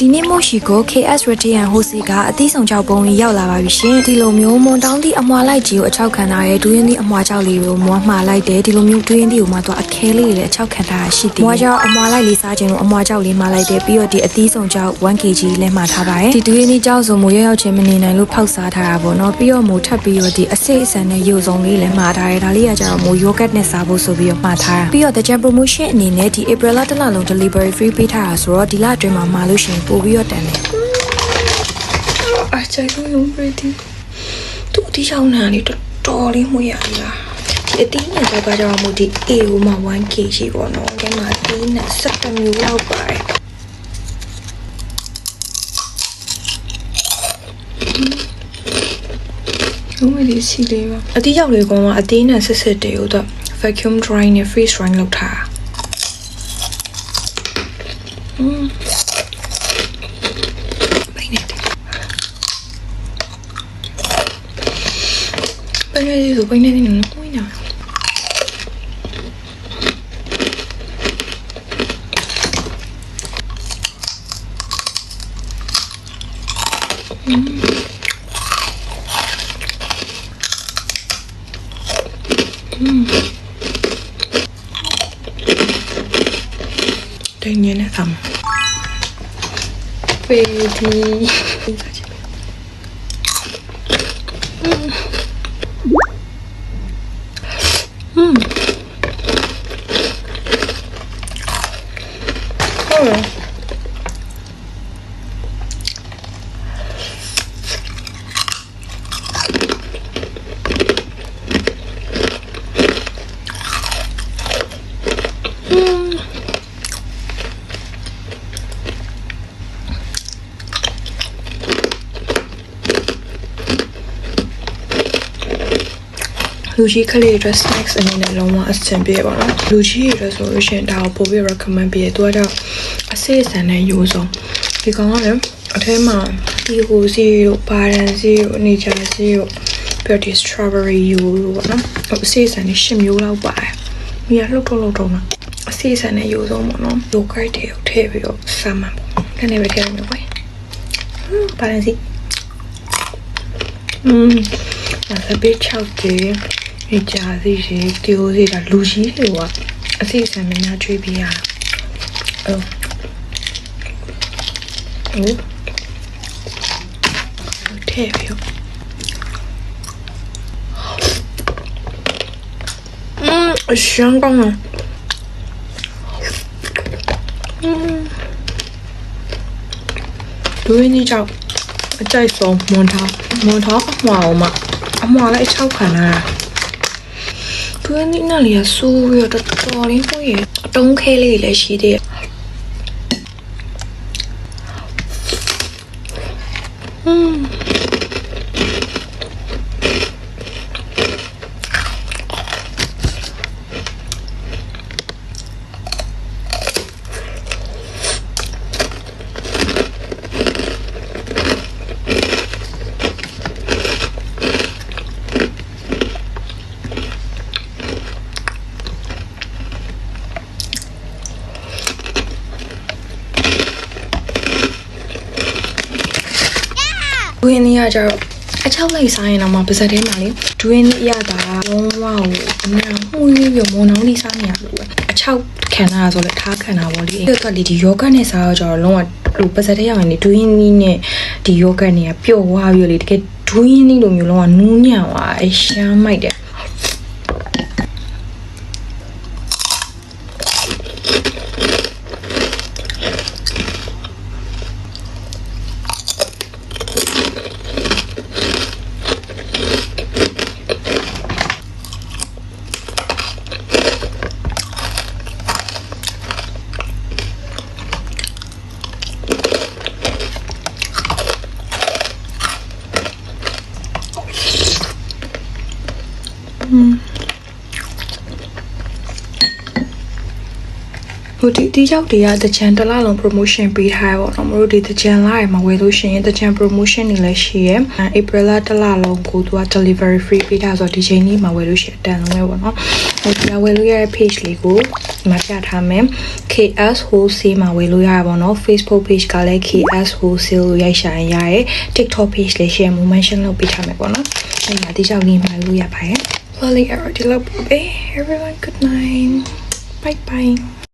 ဒီနေ့မို့ရှိကို KS Radiant Hose ကအသီးဆောင်ကြောက်ပုံကြီးရောက်လာပါပြီရှင်ဒီလိုမျိုးမွန်တောင်းသည့်အမွာလိုက်ကြီးကိုအချောက်ခံထားရဲဒူးရင်သည့်အမွာကြောက်လေးကိုမွားမှားလိုက်တယ်ဒီလိုမျိုးဒူးရင်သည့်ကိုမှတော့အခဲလေးတွေလည်းအချောက်ခံထားတာရှိတယ်မွားကြောက်အမွာလိုက်လေးစားခြင်းလို့အမွာကြောက်လေးမှားလိုက်တယ်ပြီးတော့ဒီအသီးဆောင်ကြောက် 1kg လဲမှာထားပါတယ်ဒီဒူးရင်သည့်ကြောက်စုံမို့ရောက်ရောက်ချင်းမနေနိုင်လို့ဖောက်စားထားတာပေါ့နော်ပြီးတော့မို့ထပ်ပြီးတော့ဒီအစိအစံနဲ့ရုပ်စုံလေးလည်းမှားထားတယ်ဒါလေးကကြတော့မို့ yogurt နဲ့စားဖို့ဆိုပြီးတော့မှားထားတာပြီးတော့တကြံ promotion အနေနဲ့ဒီ April လတစ်လလုံး delivery free ပေးထားတာဆိုတော့ဒီလအတွင်းမှာမှာလို့ရှိရင်ပို့ပြီးတော့တန်တယ်အချိုင်လုံးလုံးပြတီသူအတီးရောက်နာနေတော်တော်လေးမှုရလာဒီအတီးနဲ့တော့ကတော့မို့ဒီ A ကိုမှ 1kg ရှိပေါ့နော်ဒီမှာအတီးနဲ့7မျိုးလောက်ပါတယ်လုံးဝလေးစီလေးပါအတီးရောက်လေးကောင်ကအတီးနဲ့ဆက်ဆက်တွေကိုတော့ vacuum dry နဲ့ freeze dry လုပ်ထားတာอืมဘယ်နဲ့ ဘယ်နဲ့ဒီဆိုဘယ်နဲ့ဒီနော်ကိုညာတိုင်း လားလူကြီးကလေးတွေ snacks အနေနဲ့လုံးဝအဆင်ပြေပါတော့လူကြီးတွေဆိုလို့ရှိရင်ဒါကိုပို့ပြီး recommend ပေးတယ်သူကတော့ အစိအစံနဲ့ယူဆုံးဒီကောင်ကလည်းအထဲမှာဒီဟိုစီတို့ပါရန်စီတို့နေချာစီတို့ပြီးတော့ဒီ strawberry ယူလို့ပေါ့နော်အစိအစံနဲ့10မျိုးလောက်ပါတယ်မိရလှုပ်တော့လှုပ်တော့မှာအစိအစံနဲ့ယူဆုံးပေါ့နော် yogurt တွေကိုထည့်ပြီးတော့စားမှာပေါ့နည်းနည်းပဲထည့်ရမယ်ကွယ်ပါရန်စီอืมအဲ့ဘေး6တေနေကြစီရှိတီဟိုစီဒါလူကြီးတွေက အစီအစံများများကျွေးပေးရတာအော် ဟုတ်ထဲပြီးတော့อืมအရှမ်းကောင်းတယ်อืมဒူရင်းကြီးကြောင့်အကြိုက်ဆုံးမွန်ထားမွန်ထားအမွာအောင်မအမွာလည်းအချောက်ခံလာတာဒူရင်းကြီးနဲ့လေးကဆိုးပြီးတော့တော်တော်လေးကိုရအတုံးခဲလေးတွေလည်းရှိသေးတယ် อื ဒူရင်းကြီးကကျတော့အချောက်လိုက်စားရင်တော့မှပါဇက်ထဲမှာလေဒူရင်းကြီးရတာလုံးဝကိုအများမှုရပြီးမွန်နောင်းလေးစားနေရလို့ပဲအချောက်ခံတာဆိုလဲထားခံတာပေါ့လေအဲ့တော့လေဒီယောဂတ်နဲ့စားတော့ကျတော့လုံးဝဟိုပါဇက်ထဲရောက်ရင်လေဒူရင်းကြီးနဲ့ဒီယောဂတ်နဲ့ပျော့ဝါပြီးလေတကယ်ဒူရင်းကြီးလိုမျိုးလုံးဝနူးညံ့သွားအရှမ်းမိုက်တယ် ဟိုဒီဒီရောက်တွေကတကြံတစ်လလုံး promotion ပေးထားရပေါ့နော်မတို့ဒီတကြံလာရမှာဝယ်လို့ရှိရင်တကြံ promotion တွေလည်းရှိရယ် April လတစ်လလုံးကိုသူက delivery free ပေးထားဆိုတော့ဒီချိန်ကြီးမှာဝယ်လို့ရှိရင်အတန်လုံးပဲပေါ့နော်ဟိုဒီကဝယ်လို့ရတဲ့ page လေးကိုမှာပြထားမယ် KS Wholesale မှာဝယ်လို့ရတာပေါ့နော် Facebook page ကလည်း KS Wholesale လို့ရိုက်ရှာရင်ရတယ် TikTok page လည်း share မှု mention လုပ်ပေးထားမယ်ပေါ့နော်အဲ့မှာဒီကြောင့်လင်းမှာလို့ရပါတယ် Lolly Arrow ဒီလောက်ပါပဲ everyone good night bye bye